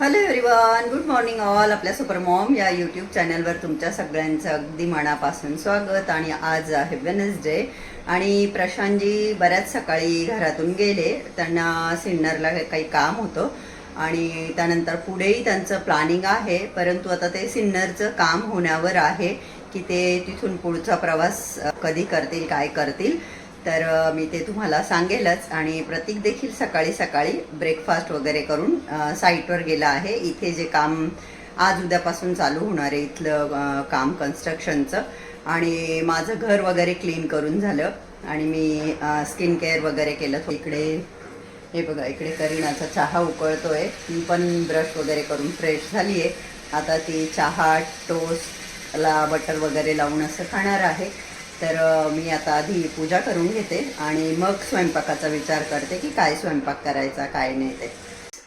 Hello everyone good morning all आपल्या super mom या YouTube चॅनलवर तुमच्या सगळ्यांचं अगदी मनापासून स्वागत आणि आज आहे वेनसडे आणि प्रशांतजी बऱ्याच सकाळी घरातून गेले. त्यांना सिन्नरला काही काम होतं आणि त्यानंतर पुढेही त्यांचं प्लॅनिंग आहे. परंतु आता ते सिन्नरचं काम होण्यावर आहे की ते तिथून पुढचा प्रवास कधी करतील काय करतील. तर मी ते तुम्हाला सांगेलच आणि प्रतीक देखील सकाळी सकाळी ब्रेकफास्ट वगैरे करून साईटवर गेला आहे. इथे जे काम आज उद्यापासून चालू होणार आहे इथलं काम कन्स्ट्रक्शनचं आणि माझं घर वगैरे क्लीन करून झालं. आणि मी स्किन केअर वगैरे केलं. इकडे हे बघा इकडे करीनाचा चहा उकळतो आहे ती पण ब्रश वगैरे करून फ्रेश झाली आहे आता ती चहा टोस्टला बटर वगैरे लावून असं खाणार आहे. तर मी आता आधी पूजा करून घेते आणि मग स्वयंपाकाचा विचार करते की काय स्वयंपाक करायचा काय नाही ते.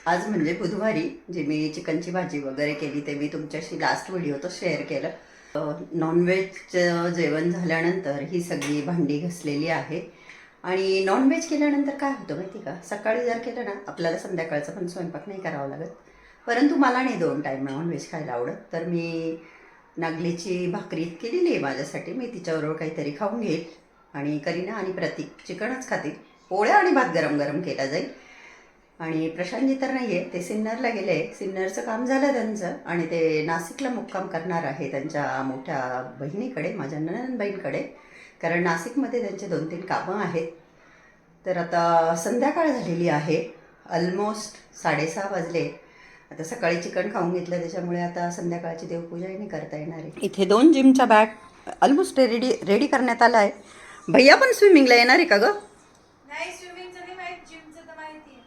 आज म्हणजे बुधवारी जे मी चिकनची भाजी वगैरे केली ते मी तुमच्याशी लास्ट व्हिडिओत शेअर केलं. नॉनव्हेजचं जेवण झाल्यानंतर ही सगळी भांडी घसलेली आहे. आणि नॉनव्हेज केल्यानंतर काय होतं माहिती का? सकाळी जर केलं ना आपल्याला संध्याकाळचं पण स्वयंपाक नाही करावा लागत. परंतु मला नाही दोन टाईम नॉनव्हेज खायला आवडत. तर मी नागलीची भाकरी केलेली आहे माझ्यासाठी. मी तिच्याबरोबर काहीतरी खाऊन घेईल. आणि करीना आणि प्रतीक चिकनच खातील. पोळ्या आणि भात गरम गरम केला जाईल. आणि प्रशांतजी तर नाही आहे ते सिन्नरला गेले. सिन्नरचं काम झालं त्यांचं. आणि ते नाशिकला मुक्काम करणार आहे त्यांच्या मोठ्या बहिणीकडे माझ्या ननंदबाईंकडे. कारण नाशिकमध्ये त्यांचे दोन तीन कामं आहेत. तर आता संध्याकाळ झालेली आहे. ऑलमोस्ट साडेसहा वाजले. आता सकाळी चिकन खाऊन घेतलं त्याच्यामुळे आता संध्याकाळची देवपूजाही नाही करता येणार आहे. इथे दोन जिमचा बॅग ऑलमोस्ट रेडी रेडी करण्यात आला आहे. भैया पण स्विमिंगला येणार आहे का गं? नाही स्विमिंगचं नाही माहीत जिमचं तर माहिती आहे.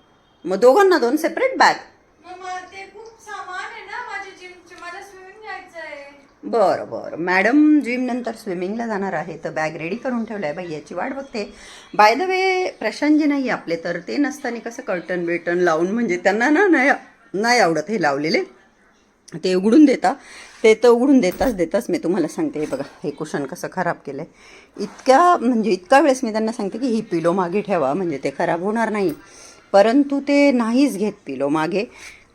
मग दोघांना दोन सेपरेट बॅग मग मला ते खूप सामान आहे ना माझ्या जिमचे मला स्विमिंग घ्यायचं आहे. बरं बरं. मॅडम जिम नंतर स्विमिंगला जाणार आहे तर बॅग रेडी करून ठेवलं आहे भैयाची वाट बघते. बाय द वे प्रशांतजी नाही आपले तर ते नसताना कसं कर्टन बिर्टन लावून म्हणजे त्यांना ना नाही नाही आवडत हे लावलेले. ते उघडून देता. ते तर उघडून देताच देताच मी तुम्हाला सांगते. हे बघा हे कुशन कसं खराब केलं आहे इतक्या म्हणजे इतका वेळेस मी त्यांना सांगते की ही पिलो मागे ठेवा म्हणजे ते खराब होणार नाही. परंतु ते नाहीच घेत पिलो मागे.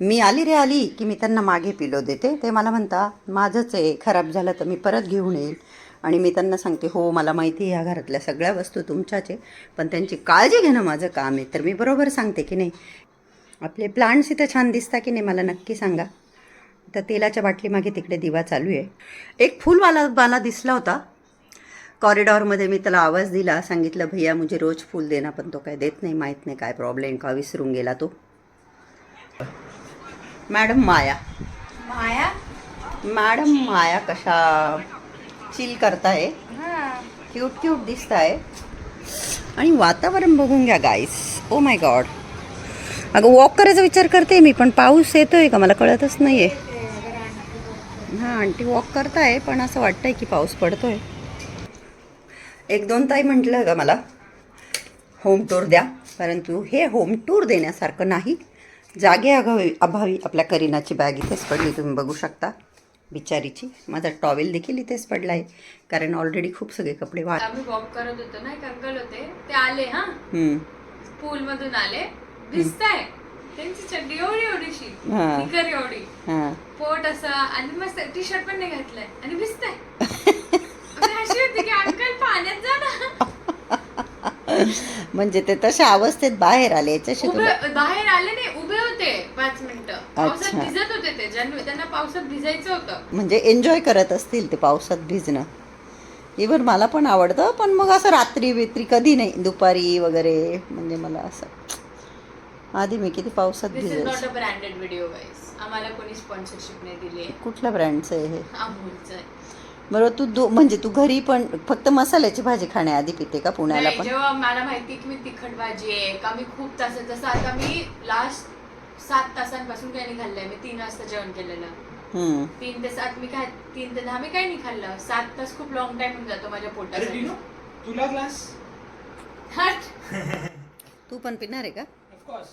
मी आली रे आली की मी त्यांना मागे पिलो देते. ते मला म्हणता माझंच आहे खराब झालं तर मी परत घेऊन येईल आणि मी त्यांना सांगते हो मला माहिती आहे ह्या घरातल्या सगळ्या वस्तू तुमच्याच आहे पण त्यांची काळजी घेणं माझं काम आहे. तर मी बरोबर सांगते की नाही आपले प्लांट्स इथं छान दिसता की नाही मला नक्की सांगा. तर तेलाच्या बाटलीमागे तिकडे दिवा चालू आहे. एक फुलवाला मला दिसला होता. कॉरिडॉरमध्ये मी त्याला आवाज दिला सांगितलं भैया मुझे रोज फूल देना पण तो काय देत नाही माहीत नाही काय प्रॉब्लेम का विसरून गेला तो. मॅडम माया. माया? मॅडम माया कशा चिल करताय. क्यूट क्यूट दिसत आहे आणि वातावरण बघून घ्या गाईस ओ माय गॉड अगं वॉक करायचा विचार करते मी पण पाऊस येतोय का? मला कळतच नाही आहे हां आंटी वॉक करताय पण असं वाटतंय की पाऊस पडतोय. एक दोन ताई म्हटलं का मला होम टूर द्या. परंतु हे होम टूर देण्यासारखं नाही. जागे अभावी अभावी आपल्या करीनाची बॅग इथेच पडली तुम्ही बघू शकता. बिचारीची माझा टॉवेल देखील इथेच पडला आहे कारण ऑलरेडी खूप सगळे कपडे वाट आम्ही वॉक करत होतो ना एक अंकल होते. ते आले हा. पूल मधून आले. दिसताय. त्यांची चड्डी एवढी एवढीशी हा. निकर एवढी. हां. पोट असं आणि मस्त टी शर्ट पण नाही घातलंय. आणि भिजताय मी अशी होती की अंकल पाण्यात जा ना. म्हणजे ते तशा अवस्थेत बाहेर आले याच्याशी उभे तुला बाहेर आले नाही उभे होते पाच मिनिटं. पावसात अच्छा. भिजत होते ते. ज्यांना त्यांना पावसात भिजायचं होतं. म्हणजे एन्जॉय करत असतील ते पावसात भिजणं. इवन मला पण आवडतं पण मग असं रात्री बित्री कधी नाही. दुपारी वगैरे म्हणजे मला असं आधी मी किती पावसात दिस इज नॉट भिजायचं अ ब्रँडेड व्हिडिओ गाईस आम्हाला कोणी स्पॉन्सरशिप नाही दिली आहे. कुठल्या ब्रँडचं आहे हे? अमूलचं आहे. बरोबर तू दो म्हणजे तू घरी पण फक्त मसाल्याची भाजी खाण्याआधी पिते का पुण्याला नाही, पण? जेव्हा मला माहिती की मी तिखट भाजी आहे का मी खूप तास जसं आता मी लास्ट सात तासांपासून काही नाही खाल्लंय. मी तीन वाजता जेवण केलेलं. हम्म. तीन ते सात मी काय तीन ते दहा मी काही नाही खाल्लं. सात तास खूप लॉंग टाइम होऊन जातो माझ्या अरे पोटासाठी टिनू तुला ग्लास हट. तू पण पिणार आहे का? ऑफकोर्स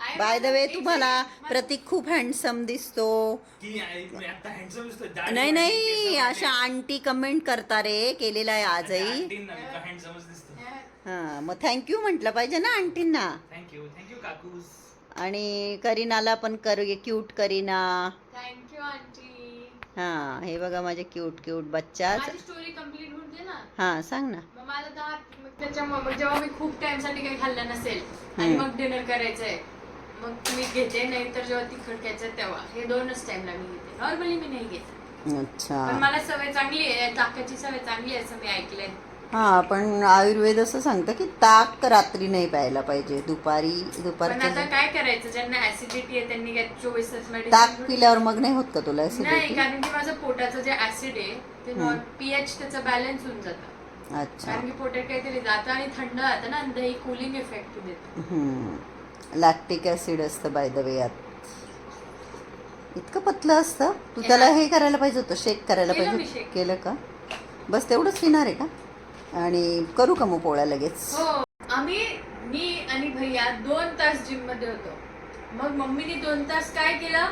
बाय द वे तुम्हाला प्रतीक खूप हँडसम दिसतो. की आई- मी आता हँडसम दिसतोय. दाढी नाही नाही अशा आंटी कमेंट करता रे केलेला आहे. आजही. हां मग थँक्यू म्हटलं पाहिजे ना आंटींना. Thank you thank you काकूस. आणि करीनाला पण करू क्यूट करीना. Thank you aunty. हां हे बघा माझे क्यूट क्यूट बच्चा स्टोरी कंप्लीट होऊन दे ना. हां सांग ना. मग मला दहा मग त्याच्यामुळे मग जेव्हा मी खूप टाइमसाठी काही खाल्लं नसेल आणि. मग डिनर करायचंय मग मी घेते नाही तर जेव्हा तिखट घ्यायचं तेव्हा. हे दोनच टाइमला मी घेते. नॉर्मली मी नाही घेत. पण अच्छा मला सवय चांगली आहे ताकाची सवय चांगली आहे असं मी ऐकलंय. हां पण आयुर्वेद असं सांगतं की ताक रात्री नाही प्यायला पाहिजे. दुपारी पण आता दुपारच्या काय करायचं? ज्यांना ऍसिडिटी आहे त्यांनी काय चोवीस तास ताक medicine पिल्यावर मग नाही होत का तुला नाही कारण की माझं पोटाचं जे ऍसिड आहे ते हम्म. पीएच त्याचं बॅलन्स होऊन जातं. अच्छा. कारण की पोटात काहीतरी जातं आणि थंड राहतं ना आणि दही कुलिंग इफेक्ट देतं. लॅक्टिक ऍसिड असतं बाय द वे यात. इतकं पतलं असतं? तू त्याला हे करायला पाहिजे होतं शेक करायला केलं पाहिजे shake. केलं का? बस तेवढंच पिणार आहे का? आणि करू का मग पोळ्या लगेच? हो आम्ही मी आणि भैया दोन तास जिममध्ये होतो. मग मम्मीने दोन तास काय केलं?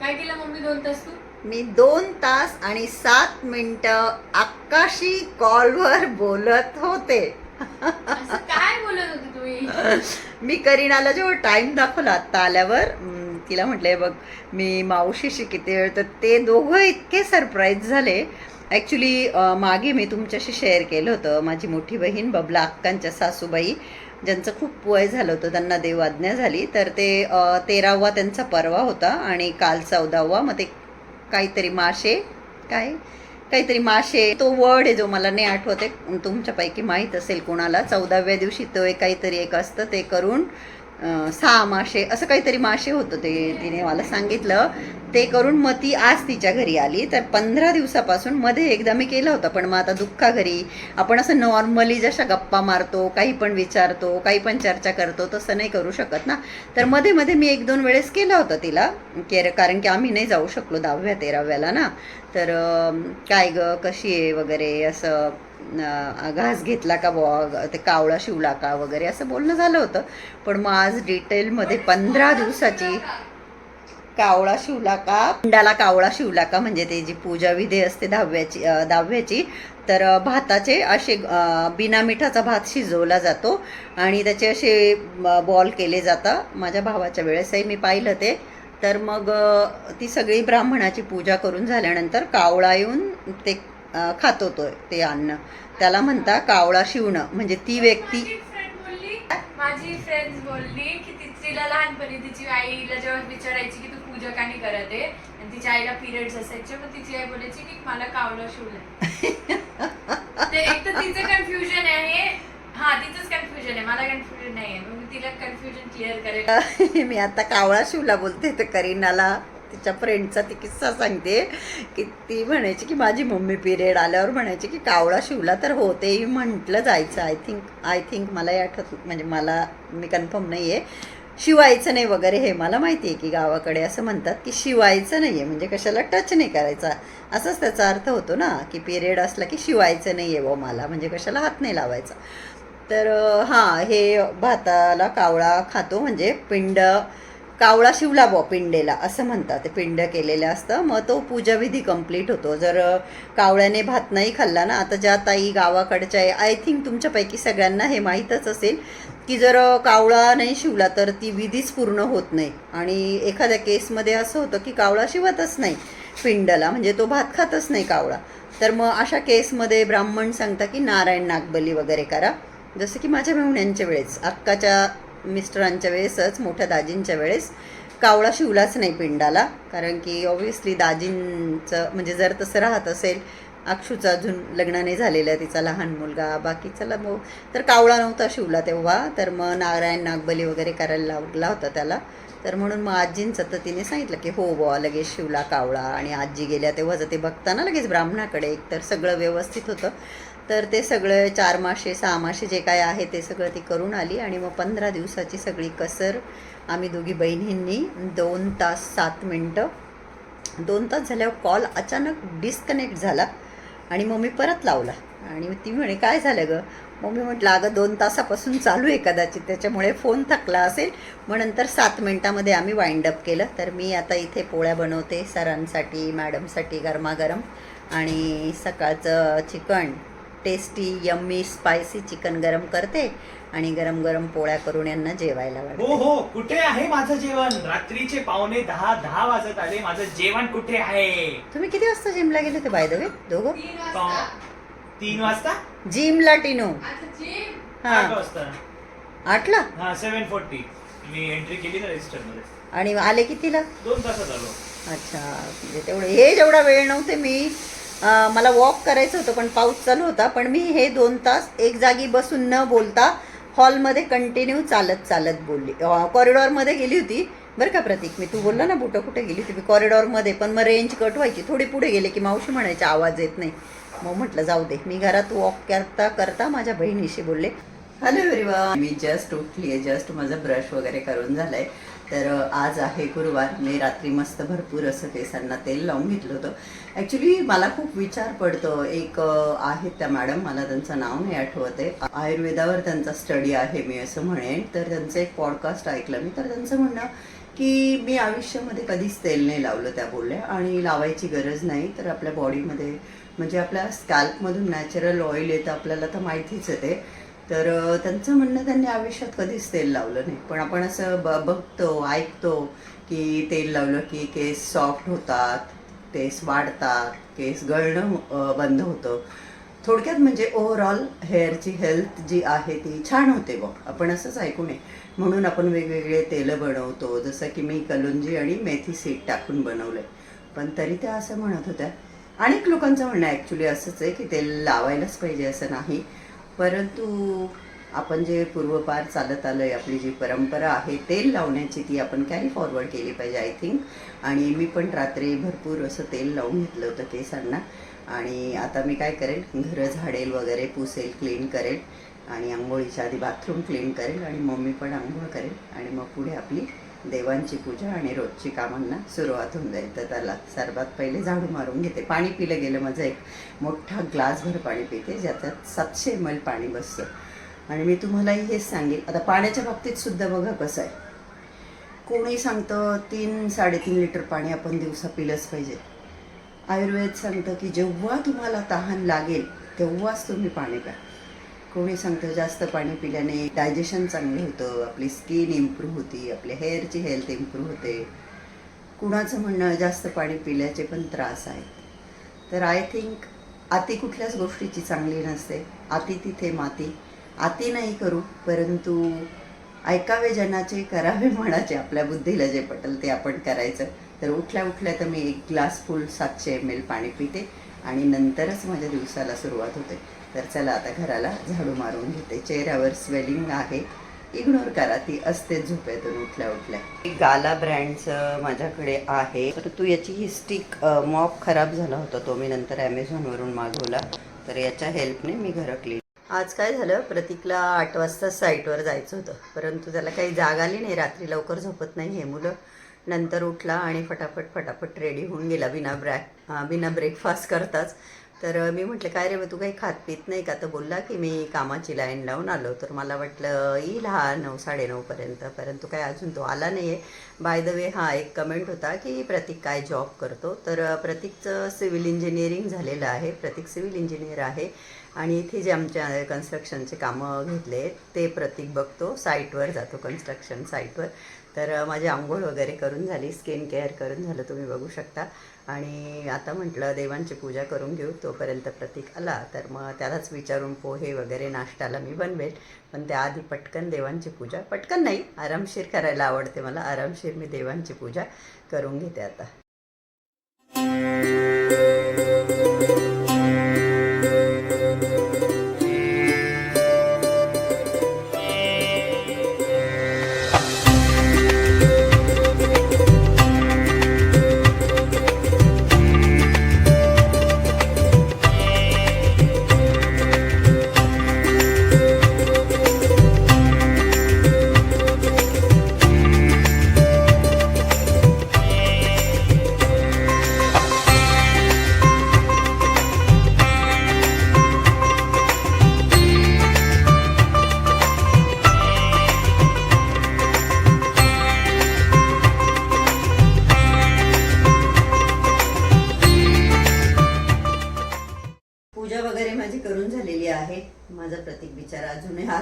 काय केलं मम्मी दोन तास तू? मी दोन तास आणि सात मिनिटं आकाशी कॉलवर बोलत होते. असं काय बोलत होती तुम्ही? मी करीनाला जेव्हा टाइम दाखवला आत्ता आल्यावर तिला म्हटलंय बघ मी मावशीशी किती वेळ तर ते दोघं इतके सरप्राईज झाले. ॲक्च्युली मागे मी तुमच्याशी शेअर केलं होतं. माझी मोठी बहीण बबला अक्कांच्या सासूबाई ज्यांचं खूप वय झालं होतं त्यांना देवाज्ञा झाली. तर ते तेरावा त्यांचा परवा होता आणि काल चौदावा मग ते काहीतरी मासे काय? काहीतरी मासे तो वर्ड आहे जो मला नाही आठवत आहे. तुमच्यापैकी माहीत असेल कोणाला. चौदाव्या दिवशी तो एक काहीतरी एक असतं ते करून सहा मासे असं काहीतरी मासे होतं ते तिने मला सांगितलं. ते करून मग ती आज तिच्या घरी आली. तर पंधरा दिवसापासून मध्ये एकदा मी केलं होतं पण मग आता दुःखा घरी. आपण असं नॉर्मली जशा गप्पा मारतो काही पण विचारतो काही पण चर्चा करतो तसं नाही करू शकत ना. तर मध्ये मध्ये मी एक दोन वेळेस केलं होतं तिला. केर कारण की आम्ही नाही जाऊ शकलो दहाव्या तेराव्याला ना. तर काय गं कशी आहे वगैरे असं घास घेतला का बॉ ते कावळा शिवला का वगैरे असं बोलणं झालं होतं. पण मग आज डिटेलमध्ये पंधरा दिवसाची कावळा शिवला का पिंडाला कावळा शिवला का म्हणजे ते जी पूजा विधी असते दहाव्याची दहाव्याची तर भाताचे असे बिना मिठाचा भात शिजवला जातो. आणि त्याचे असे बॉल केले जातात. माझ्या भावाच्या वेळेसही मी पाहिलं ते. तर मग ती सगळी ब्राह्मणाची पूजा करून झाल्यानंतर कावळा येऊन ते खातो तो ते अन्न. त्याला म्हणता कावळा शिवणं. म्हणजे ती व्यक्ती माझी फ्रेंड बोलली. की तिला लहानपणी तिची आईला जेव्हा विचारायची की तू पूजा का नाही करत? आहे आणि तिच्या आईला पिरियड्स असायचे. मग तिची आई बोलायची की मला कावळं शिवलंय. ते एक तर तिचं कन्फ्युजन आहे. हा तिचंच कन्फ्युजन आहे. मला कन्फ्युजन नाही आहे मग मी तिला कन्फ्युजन क्लिअर करेल. मी आता कावळा शिवला बोलते तर करीनाला. तिच्या फ्रेंडचा ती किस्सा सांगते. की ती म्हणायची की माझी मम्मी पिरियड आल्यावर म्हणायची की कावळा शिवला तर हो तेही म्हटलं जायचं. आय थिंक आय थिंक मला आठवत म्हणजे मला मी कन्फर्म नाही आहे शिवायचं नाही वगैरे हे मला माहिती आहे की गावाकडे असं म्हणतात की शिवायचं नाही आहे म्हणजे कशाला टच नाही करायचा. असाच त्याचा अर्थ होतो ना की पिरियड असला की शिवायचं नाही आहे व मला. म्हणजे कशाला हात नाही लावायचा. तर हां हे भाताला कावळा खातो. म्हणजे पिंड कावळा शिवला बॉ पिंडेला असं म्हणतात. ते पिंड केलेलं असतं. मग तो पूजाविधी कंप्लीट होतो. जर कावळ्याने भात नाही खाल्ला ना आता ज्या ताई गावाकडच्या आहे आय थिंक तुमच्यापैकी सगळ्यांना हे माहीतच असेल की जर कावळा नाही शिवला तर ती विधीच पूर्ण होत नाही. आणि एखाद्या केसमध्ये असं होतं की कावळा शिवतच नाही पिंडला म्हणजे तो भात खातच नाही कावळा. तर मग अशा केसमध्ये ब्राह्मण सांगता की नारायण नागबली वगैरे करा. जसं की माझ्या मेहुण्यांच्या वेळेस. अक्काच्या मिस्टरांच्या वेळेसच मोठ्या दाजींच्या वेळेस कावळा शिवलाच नाही पिंडाला. कारण की ऑब्व्हियसली दाजींचं म्हणजे जर तसं राहत असेल अक्षूचं अजून लग्न नाही झालेलं आहे तिचा लहान मुलगा बाकीचा मग. तर कावळा नव्हता शिवला तेव्हा तर मग नारायण नागबली वगैरे करायला लागला होता त्याला. तर म्हणून मग आजींचं तर तिने सांगितलं की हो बुवा लगेच शिवला कावळा. आणि आजी गेल्या तेव्हा जर ते बघताना लगेच ब्राह्मणाकडे एक तर सगळं व्यवस्थित होतं. तर ते सगळं चार मासे सहा मासे जे काय आहे ते सगळं ती करून आली आणि मग पंधरा दिवसाची सगळी कसर आम्ही दोघी बहिणींनी दोन तास सात मिनटं दोन तास झाल्यावर कॉल अचानक डिस्कनेक्ट झाला आणि मग मी परत लावला. आणि ती म्हणे काय झालं गं? मग मी म्हटलं अगं दोन तासापासून चालू आहे कदाचित त्याच्यामुळे फोन थकला असेल. मग नंतर सात मिनटामध्ये आम्ही वाइंड अप केलं. तर मी आता इथे पोळ्या बनवते सरांसाठी मॅडमसाठी गरमागरम आणि सकाळचं chicken tasty yummy spicy chicken गरम करते आणि गरम गरम पोळ्या करून यांना जेवायला हो वाढते. हो कुठे आहे माझं जेवण? रात्रीचे पावणे दहा दहा वाजत आले. माझं जेवण कुठे आहे? तुम्ही किती वाजता जिमला गेले होते बाय द वे दोघं? तीन पाव- वाजता. तीन वाजता? जिमला टिनो. आता जिम. हा. आठ वाजता. आठला? हा सेव्हन फोर्टी मी एंट्री केली ना रजिस्टरमध्ये आणि आले कितीला? दोन तासात आलो. अच्छा म्हणजे तेवढे हे जेवढा वेळ नव्हते मी अं, मला वॉक करायचं होतं पण पाऊस चालू होता. पण मी हे दोन तास एक जागी बसून न बोलता हॉलमध्ये कंटिन्यू चालत चालत बोलली. कॉरिडॉरमध्ये गेली होती. बरं का प्रतीक मी तू बोलला ना बुटं कुठे गेली होती? मी कॉरिडॉरमध्ये पण मग रेंज कट व्हायची. थोडी पुढे गेले की मावशी म्हणायचे आवाज येत नाही. मग म्हटलं जाऊ दे. मी घरात वॉक करता करता माझ्या बहिणीशी बोलले. हॅलो एव्हरीवन मी जस्ट उठली आहे जस्ट माझं ब्रश वगैरे करून झालंय. तर आज आहे गुरुवार. मी रात्री मस्त भरपूर असं केसांना तेल लावून घेतलं होतं. ॲक्च्युली मला खूप विचार पडतो. एक आहेत त्या मॅडम मला त्यांचं नाव नाही आठवत आहे. आयुर्वेदावर त्यांचा स्टडी आहे मी असं म्हणेन. तर त्यांचं एक पॉडकास्ट ऐकलं मी. तर त्यांचं म्हणणं की मी आयुष्यामध्ये कधीच तेल नाही लावलं त्या बोलल्या आणि लावायची गरज नाही. तर आपल्या बॉडीमध्ये म्हणजे आपल्या स्कॅल्पमधून नॅचरल ऑइल येतं आपल्याला तर माहितीच आहे ते. तर त्यांचं म्हणणं त्यांनी आयुष्यात कधीच तेल लावलं नाही. पण आपण असं ब बघतो ऐकतो की तेल लावलं की केस सॉफ्ट होतात केस वाढतात केस गळणं बंद होतं. थोडक्यात म्हणजे ओव्हरऑल हेअरची हेल्थ जी आहे ती छान होते बघ. आपण असंच ऐकू नये. म्हणून आपण वेगवेगळे तेलं बनवतो. जसं की मी कलुंजी आणि मेथी सीट टाकून बनवलंय. पण तरी त्या असं म्हणत होत्या. अनेक लोकांचं म्हणणं ॲक्च्युली असंच आहे की तेल लावायलाच पाहिजे असं नाही. परंतु आपण जे पूर्वपार चालत आलोय आपली जी परंपरा आहे तेल लावण्याची ती आपण कॅरी फॉरवर्ड केली पाहिजे आय थिंक आणि मी पण रात्री भरपूर असं तेल लावून घेतलं होतं केसांना. आणि आता मी काय करेल घरं झाडेल वगैरे पुसेल क्लीन करेल. आणि आंघोळीच्या आधी बाथरूम क्लीन करेल आणि मम्मी पण आंघोळ करेल. आणि मग पुढे आपली देवांची पूजा आणि रोजची कामांना सुरुवात होऊन जाईल तर त्याला सर्वात पहिले झाडू मारून घेते. पाणी पिलं गेलं माझं एक मोठा ग्लासभर पाणी पिते ज्याच्यात सातशे एम एल पाणी बसतं. आणि मी तुम्हालाही हेच सांगेल आता पाण्याच्या बाबतीत सुद्धा बघा कसं आहे. कोणी सांगतं तीन साडेतीन लिटर पाणी आपण दिवसा पिलंच पाहिजे. आयुर्वेद सांगतं की जेव्हा तुम्हाला तहान लागेल तेव्हाच तुम्ही पाणी प्या. कोणी सांगतं जास्त पाणी पिल्याने डायजेशन चांगलं होतं आपली स्किन इम्प्रूव्ह होती आपल्या हेअरची हेल्थ इम्प्रूव्ह होते. कुणाचं म्हणणं जास्त पाणी पिल्याचे पण त्रास आहेत. तर आय थिंक अति कुठल्याच गोष्टीची चांगली नसते. अति तिथे माती. अति नाही करू परंतु ऐकावे जनाचे करावे म्हणाचे आपल्या बुद्धीला जे पटेल ते आपण करायचं. तर उठल्या उठल्या तर मी एक ग्लास फुल सातशे एम एल पाणी पिते आणि नंतरच माझ्या दिवसाला सुरुवात होते. तर चला आता घराला झाडू मारून घेते. चेहऱ्यावर स्वेलिंग आहे. इग्नोर करा ती असते झोपेतून उठल्या उठल्या. गाला ब्रँडचं माझ्याकडे आहे. तर तू याची ही स्टिक मॉप खराब झाला होता तो. मी नंतर ॲमेझॉनवरून मागवला. तर याच्या हेल्पने मी घरं क्लीन आज काय झालं? प्रतीकला आठ वाजता साईटवर जायचं होतं. परंतु त्याला काही जाग आली नाही. रात्री लवकर झोपत नाही हे मुलं. नंतर उठला आणि फटाफट फटाफट रेडी होऊन गेला. बिना ब्रॅक बिना ब्रेकफास्ट करताच. तर मी म्हटलं काय रे मग तू काही खात पित नाही का? तर बोलला की मी कामाची लाईन लावून आलो. तर मला वाटलं येईल हा नऊ साडेनऊपर्यंत परंतु काय अजून तो आला नाही आहे बाय द वे हा एक कमेंट होता की प्रतीक काय जॉब करतो? तर प्रतीकचं सिव्हिल इंजिनिअरिंग झालेलं आहे. प्रतीक सिव्हिल इंजिनियर आहे आणि इथे जे आमच्या कन्स्ट्रक्शनचे कामं घेतले ते प्रतीक बघतो. साईटवर जातो कन्स्ट्रक्शन साईटवर तर माझी आंघोळ वगैरे करून झाली. स्किन केअर करून झालं तुम्ही बघू शकता. आणि आता म्हटलं देवांची पूजा करून घेऊ तोपर्यंत प्रतीक आला तर मग त्यालाच विचारून पोहे वगैरे नाश्त्याला मी बनवेल. पण त्याआधी पटकन देवांची पूजा पटकन नाही आरामशीर करायला आवडते मला. आरामशीर मी देवांची पूजा करून घेते आता.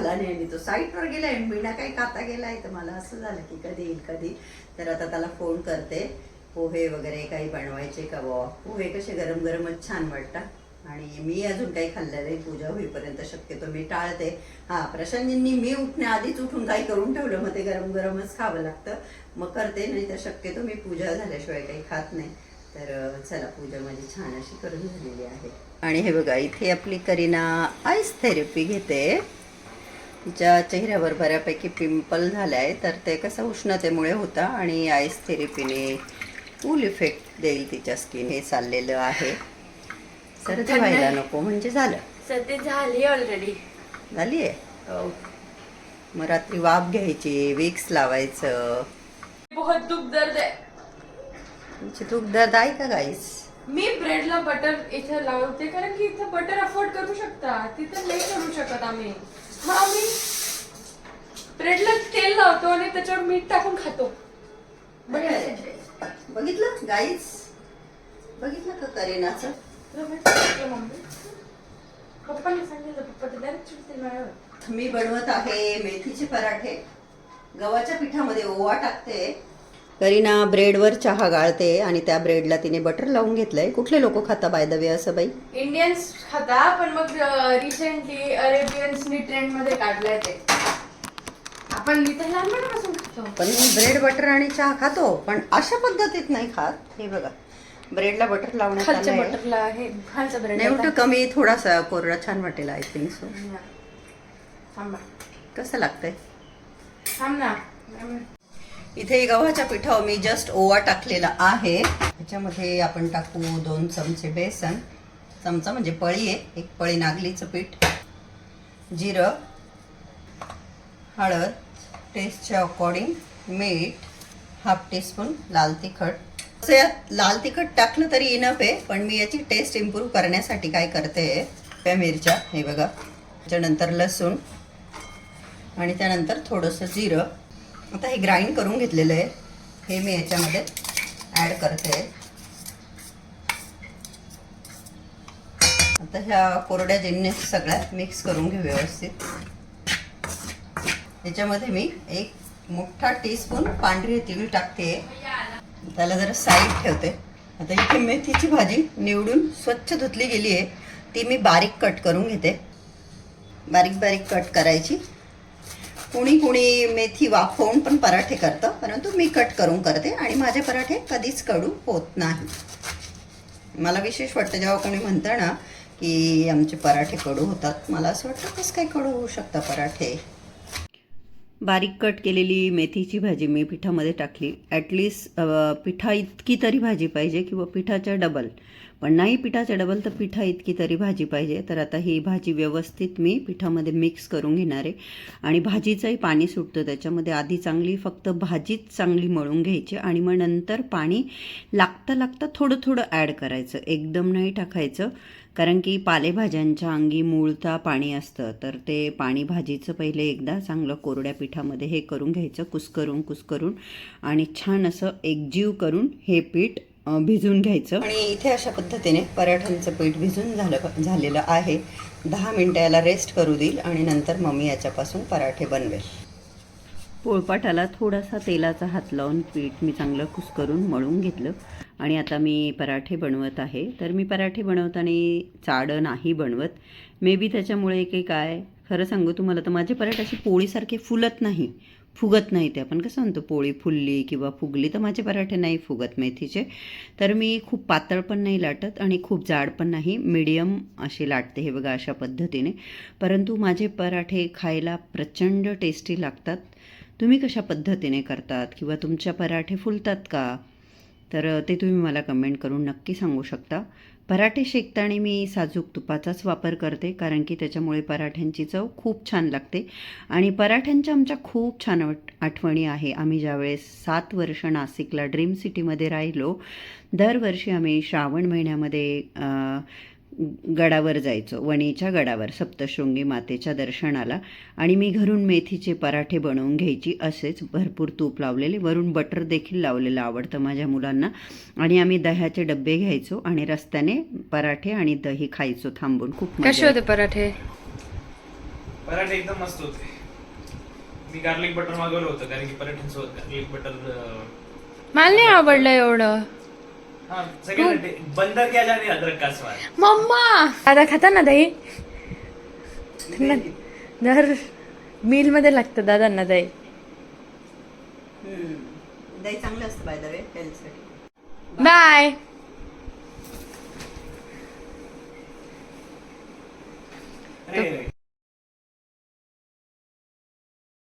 अजूनही नाही आणि तो. साईटवर गेलाय आणि मीना काही खाता गेलाय तर मला असं झालं की कधी येईल कधी. तर आता त्याला फोन करते. पोहे वगैरे काही बनवायचे का बुवा? पोहे कसे गरम गरमच छान वाटतात. आणि मी अजून काही खाल्लेलं नाही पूजा होईपर्यंत शक्यतो मी टाळते. हा प्रशांतजींनी मी उठण्याआधीच उठून काही करून ठेवलं मग ते गरम गरमच खावं लागतं. मग करते नाही तर शक्यतो मी पूजा झाल्याशिवाय काही खात नाही. तर चला पूजा माझी छान अशी करून झालेली आहे. आणि हे बघा इथे आपली करीना आईस थेरपी घेते. तिच्या चेहऱ्यावर बऱ्यापैकी पिंपल झालाय तर ते कसं उष्णतेमुळे होतं आणि आईस थेरपीने फुल इफेक्ट देईल तिच्या स्किन हे चाललेलं आहे. थंड आहे. व्हायला नको म्हणजे झालं. सर्दी झाली ऑलरेडी झाली आहे? मग रात्री वाफ घ्यायची विक्स लावायचं. बहुत दुख दर्द आहे. तुमची तूप दर्द आहे का गाईस मी ब्रेडला बटर इथे लावते कारण की इथे बटर अफोर्ड करू शकता. तिथे नाही करू शकत आम्ही. मग आम्ही ब्रेडला तेल लावतो आणि त्याच्यावर मीठ टाकून खातो. बघितलं? गाईस बघितलं का करीनाचं? पप्पाने सांगितलं पप्पा ते डायरेक्ट चिडतील माझ्यावर. मी बनवत आहे मेथीचे पराठे. गव्हाच्या पिठामध्ये ओवा टाकते. करीना ब्रेडवर चहा गाळते आणि त्या ब्रेडला तिने बटर लावून घेतलंय. कुठले लोक खाता बाय द वे असं बाई? इंडियन्स खाता पण मग रिसेंटली अरेबियन्सनी ट्रेंडमध्ये काढलंय ते. आपण इथे लहानपणापासून खातो. पण मी ब्रेड बटर आणि चहा खातो पण अशा पद्धतीत नाही खात. हे बघा ब्रेडला बटर लावण्यात खालच्या आलंय. बटरला खालचा ब्रेड नाही उलट कमी थोडासा कोरडा छान वाटेल आय थिंक सो थांबा कसं लागतंय? थांब ना. इथे गव्हाच्या पिठावर मी जस्ट ओवा टाकलेला आहे. त्याच्यामध्ये आपण टाकू दोन चमचे बेसन. चमचा म्हणजे पळी आहे. एक पळी नागलीचं पीठ जिरं हळद टेस्टच्या अकॉर्डिंग मीठ हाफ टीस्पून लाल तिखट. असं यात लाल तिखट टाकलं तरी इनफ आहे पण मी याची टेस्ट इम्प्रूव्ह करण्यासाठी काय करते त्या मिरच्या हे बघा. त्याच्यानंतर लसूण आणि त्यानंतर थोडंसं जिरं. आता हे ग्राइंड करून घेतलेलं आहे. हे मी याच्यामध्ये ॲड करते. आता ह्या कोरड्या जिन्ने सगळ्यात मिक्स करून घेऊ व्यवस्थित. याच्यामध्ये मी एक मोठा टीस्पून पांढरी तीळ टाकते. त्याला जरा साईड ठेवते. आता इथे मेथीची भाजी निवडून स्वच्छ धुतली गेली आहे. ती मी बारीक कट करून घेते. बारीक बारीक कट करायची. कुणी कुणी मेथी वाफवून पण पराठे करतं परंतु मी कट करून करते आणि माझे पराठे कधीच कडू होत नाही. मला विशेष वाटतं जेव्हा कोणी म्हणतं ना की आमचे पराठे कडू होतात मला असं वाटतं कसं काय कडू होऊ शकतं पराठे? बारीक कट केलेली मेथीची भाजी मी पिठामध्ये टाकली. ॲटलिस्ट पिठा इतकी तरी भाजी पाहिजे किंवा पिठाच्या डबल पण नाही पिठाचं डबल तर पिठा इतकी तरी भाजी पाहिजे. तर आता ही भाजी व्यवस्थित मी पिठामध्ये मिक्स करून घेणार आहे. आणि भाजीचंही पाणी सुटतं. त्याच्यामध्ये आधी चांगली फक्त भाजीच चांगली मळून घ्यायची आणि मग नंतर पाणी लागता लागता थोडं थोडं ॲड करायचं. एकदम नाही टाकायचं. कारण की पालेभाज्यांच्या अंगी मूळता पाणी असतं. तर ते पाणी भाजीचं पहिले एकदा चांगलं कोरड्या पिठामध्ये हे करून घ्यायचं. कुस्करून कुस्करून आणि छान असं एकजीव करून हे पीठ भिजून घ्यायचं. आणि इथे अशा पद्धतीने पराठ्यांचं पीठ भिजून झालं झालेलं आहे. दहा मिनटं याला रेस्ट करू देईल आणि नंतर मग मी याच्यापासून पराठे बनवेल. पोळपाटाला थोडासा तेलाचा हात लावून पीठ मी चांगलं कुस्करून मळून घेतलं. आणि आता मी पराठे बनवत आहे. तर मी पराठे बनवताना चाडं नाही बनवत. मे बी त्याच्यामुळे की काय? खरं सांगू तुम्हाला तर माझे पराठे अशी पोळीसारखे फुलत नाही. फुगत नाही ते. आपण कसं म्हणतो पोळी फुलली किंवा फुगली तर माझे पराठे नाही फुगत मेथीचे. तर मी खूप पातळ पण नाही लाटत आणि खूप जाड पण नाही. मिडियम अशी लाटते हे बघा अशा पद्धतीने. परंतु माझे पराठे खायला प्रचंड टेस्टी लागतात. तुम्ही कशा पद्धतीने करतात? किंवा तुमच्या पराठे फुलतात का? तर ते तुम्ही मला कमेंट करून नक्की सांगू शकता. पराठे शेकताना मी साजूक तुपाचाच वापर करते कारण की त्याच्यामुळे पराठ्यांची चव खूप छान लागते. आणि पराठ्यांच्या आमच्या खूप छान आठ आठवणी आहे. आम्ही ज्यावेळेस सात वर्ष नाशिकला ड्रीम सिटीमध्ये राहिलो दरवर्षी आम्ही श्रावण महिन्यामध्ये गडावर जायचो. वणीच्या गडावर सप्तशृंगी मातेच्या दर्शनाला. आणि मी घरून मेथीचे पराठे बनवून घ्यायची असेच भरपूर तूप लावलेले. वरून बटर देखील लावलेलं आवडतं माझ्या मुलांना. आणि आम्ही दह्याचे डबे घ्यायचो आणि रस्त्याने पराठे आणि दही खायचो थांबून. खूप मजा कसे होते पराठे? पराठे एकदम मस्त होते. मी गार्लिक बटर मागवलं होतं कारण की पराठ्यां सोबत गार्लिक बटर मला नाही आवडलं एवढं. बंदर क्या जाने अदरक का स्वाद? मम्मा! दादा खाता ना दही. दर मिलमध्ये लागतं दादांना दही हम्म. दही चांगलं असतं बाय द वे हेल्थसाठी बाय अरे